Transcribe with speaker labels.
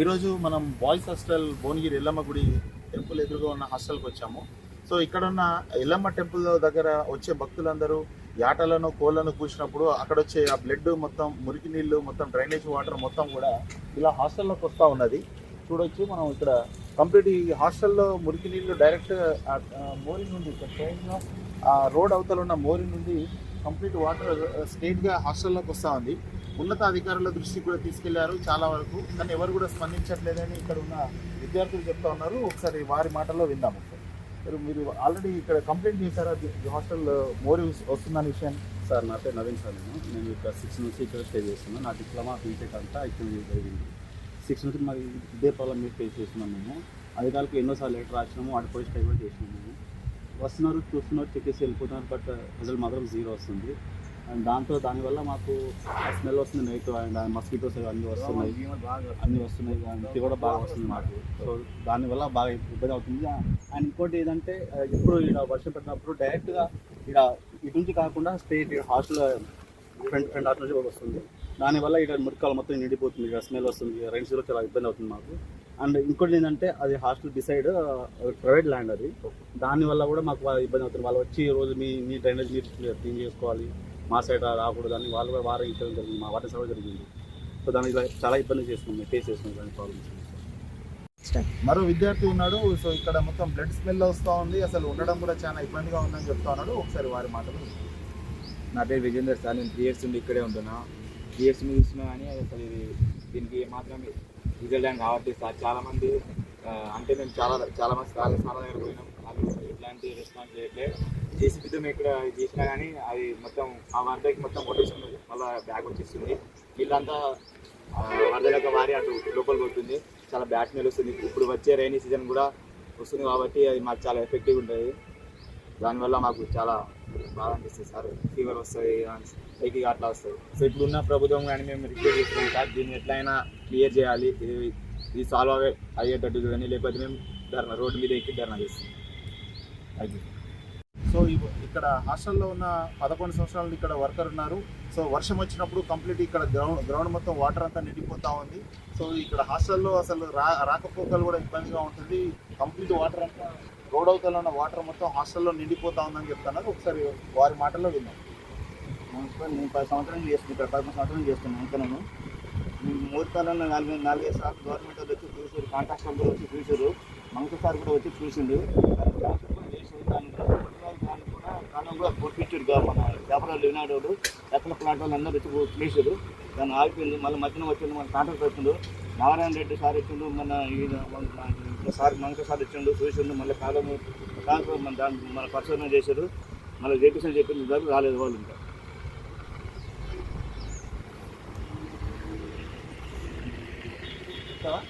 Speaker 1: ఈరోజు మనం boys hostel Bhuvanagiri Yellamma గుడి టెంపుల్ ఎదురుగా ఉన్న హాస్టల్కి వచ్చాము. సో ఇక్కడ ఉన్న ఎల్లమ్మ టెంపుల్ దగ్గర వచ్చే భక్తులందరూ యాటలను కోళ్ళను కూసినప్పుడు అక్కడ వచ్చే ఆ బ్లడ్ మొత్తం మురికి నీళ్ళు మొత్తం డ్రైనేజ్ వాటర్ మొత్తం కూడా ఇలా హాస్టల్లోకి వస్తూ ఉన్నది. చూడొచ్చు మనం ఇక్కడ కంప్లీట్ ఈ హాస్టల్లో మురికి నీళ్ళు డైరెక్ట్ మోరి నుండి ఇక్కడ ట్రైన్లో ఆ రోడ్ అవతల ఉన్న మోరి నుండి కంప్లీట్ వాటర్ స్ట్రేట్గా హాస్టల్లోకి వస్తూ ఉంది. ఉన్నత అధికారుల దృష్టికి కూడా తీసుకెళ్ళారు చాలా వరకు. కానీ ఎవరు కూడా స్పందించట్లేదని ఇక్కడ ఉన్న విద్యార్థులు చెప్తా ఉన్నారు. ఒకసారి వారి మాటల్లో విందాం. ఒకసారి మీరు మీరు ఆల్రెడీ ఇక్కడ కంప్లైంట్ చేశారా? ఈ హాస్టల్ మోరి వస్తుందనే విషయం
Speaker 2: సార్ నా పేరు నవీన్ సార్ నేను. నేను ఇక్కడ సిక్స్ నుంచి ఇక్కడ స్టే చేస్తున్నాను. నా డిప్లొమా బీటెక్ అంతా ఇక్కడ జరిగింది. సిక్స్ నుంచి మరి ఇదే ప్రాబ్లం మీరు ఫేస్ చేస్తున్నాం మేము. అధికారులకు ఎన్నోసార్లు లెటర్ రాసినాము. వాటి పోయి స్టే కూడా చేసినాము మేము. వస్తున్నారు చూస్తున్నారు చెక్ చేసి వెళ్ళిపోతున్నారు బట్ రిజల్ట్ uh, మాత్రం జీరో వస్తుంది. అండ్ దాంతో దానివల్ల మాకు స్మెల్ వస్తుంది నైట్ అండ్ మస్కిటోస్ అన్నీ వస్తున్నాయి. అన్నీ వస్తున్నాయి అంతే కూడా బాగా వస్తుంది మాకు. సో దానివల్ల బాగా ఇబ్బంది అవుతుంది. అండ్ ఇంకోటి ఏంటంటే ఆ, ఎప్పుడు ఇక్కడ వర్షం పడినప్పుడు డైరెక్ట్గా ఇక్కడ ఇటు నుంచి కాకుండా straight hostel front front hostel నుంచి వస్తుంది. దానివల్ల ఇక్కడ మురికాలు మొత్తం నిండిపోతుంది ఇక్కడ స్మెల్ వస్తుంది రైన్స్లో చాలా ఇబ్బంది అవుతుంది మాకు. అండ్ ఇంకోటి ఏంటంటే అది హాస్టల్ డిసైడ్ ప్రైవేట్ ల్యాండ్ అది. దానివల్ల కూడా మాకు ఇబ్బంది అవుతుంది. వాళ్ళు వచ్చి రోజు మీ మీ డ్రైనేజ్ మీరు క్లీన్ చేసుకోవాలి. మా సైడ్ రాకూడదు అని వాళ్ళు కూడా వారం ఇచ్చడం జరిగింది మా వాటర్ సర్వే జరిగింది. సో దానికి ఇలా చాలా ఇబ్బంది చేస్తున్నాం ఫేస్ చేస్తున్నాం దాని ప్రాబ్లమ్స్
Speaker 1: మరో విద్యార్థి ఉన్నాడు సో ఇక్కడ మొత్తం బ్లడ్ స్మెల్ వస్తూ ఉంది. అసలు ఉండడం కూడా చాలా ఇబ్బందిగా ఉందని చెప్తా ఉన్నాడు. ఒకసారి వారి మాటలు.
Speaker 3: నా పేరు విజేందర్ సార్ నేను త్రీ ఇయర్స్ నుండి ఇక్కడే ఉంటున్నా. త్రీ ఇయర్స్ నుండి చూస్తున్నా కానీ అసలు ఇది దీనికి మాత్రం రిజల్ట్ అని రావట్లేదు సార్. చాలామంది అంటే మేము చాలా చాలా మంది సార్ సార్ దగ్గర పోయినాం. ఎలాంటి రెస్పాన్స్ చేయట్లేదు. జేసీబీతో మేము ఇక్కడ చేసినా కానీ అది మొత్తం ఆ వరదకి మొత్తం కొట్టేస్తుంది మళ్ళీ బ్యాగ్ వచ్చేస్తుంది వీళ్ళంతా వరదలకు వారి అటు లోపల పోతుంది. చాలా బ్యాట్ స్మెల్ వస్తుంది. ఇప్పుడు వచ్చే రైనీ సీజన్ కూడా వస్తుంది కాబట్టి అది మాకు చాలా ఎఫెక్టివ్ ఉంటుంది. దానివల్ల మాకు చాలా బాగా అనిపిస్తుంది సార్. ఫీవర్ వస్తుంది పైకి అట్లా వస్తుంది. సో ఇప్పుడున్న ప్రభుత్వం కానీ మేము రిక్వెస్ట్ చేస్తున్నాం సార్ దీన్ని ఎట్లయినా క్లియర్ చేయాలి. ఇది ఇది సాల్వ్ అయ్యేటట్టు కానీ లేకపోతే మేము ధర్నా రోడ్డు మీద ఎక్కి ధర్నా చేస్తాం థ్యాంక్
Speaker 1: సో ఇక్కడ హాస్టల్లో ఉన్న పదకొండు సంవత్సరాలు ఇక్కడ వర్కర్ ఉన్నారు. సో వర్షం వచ్చినప్పుడు కంప్లీట్ ఇక్కడ గ్రౌండ్ గ్రౌండ్ మొత్తం వాటర్ అంతా నిండిపోతూ ఉంది. సో ఇక్కడ హాస్టల్లో అసలు రా రాకపోకలు కూడా ఇబ్బందిగా ఉంటుంది. కంప్లీట్ వాటర్ అంతా రోడ్ అవతల ఉన్న వాటర్ మొత్తం హాస్టల్లో నిండిపోతా ఉందని చెప్తున్నారు. ఒకసారి వారి మాటల్లో విన్నాం.
Speaker 4: నేను పది సంవత్సరాలు చేస్తున్నాను ఇక్కడ పదకొండు సంవత్సరాలు చేస్తున్నాను ఇంకా మూడు కాలంలో నాలుగు నాలుగైదు సార్లు గవర్నమెంట్ వాళ్ళు వచ్చి చూసారు కాంట్రాక్ట్ వాళ్ళు వచ్చి చూసారు మంగళ సార్ కూడా వచ్చి చూసిండు. కాలం కూడా పొడిపించాడు గా మన వ్యాపారాలు వినాడు ఎక్కడ ప్లాట్ వాళ్ళు అందరూ వచ్చి చేసారు దాన్ని ఆగిపోయింది మళ్ళీ మధ్యన వచ్చిండు మన కాంట్రాక్ట్ వచ్చిండు నారాయణ రెడ్డి సార్ ఇచ్చిండు మన ఈయన మన- సార్ మనక సార్ ఇచ్చిండు చూసిండు మళ్ళీ కాలం కాలం మన దాన్ని మన పరిశోధన చేశారు మళ్ళీ చేపించిన చెప్పింది దాకా రాలేదు. వాళ్ళు ఇంకా
Speaker 1: చెప్తావా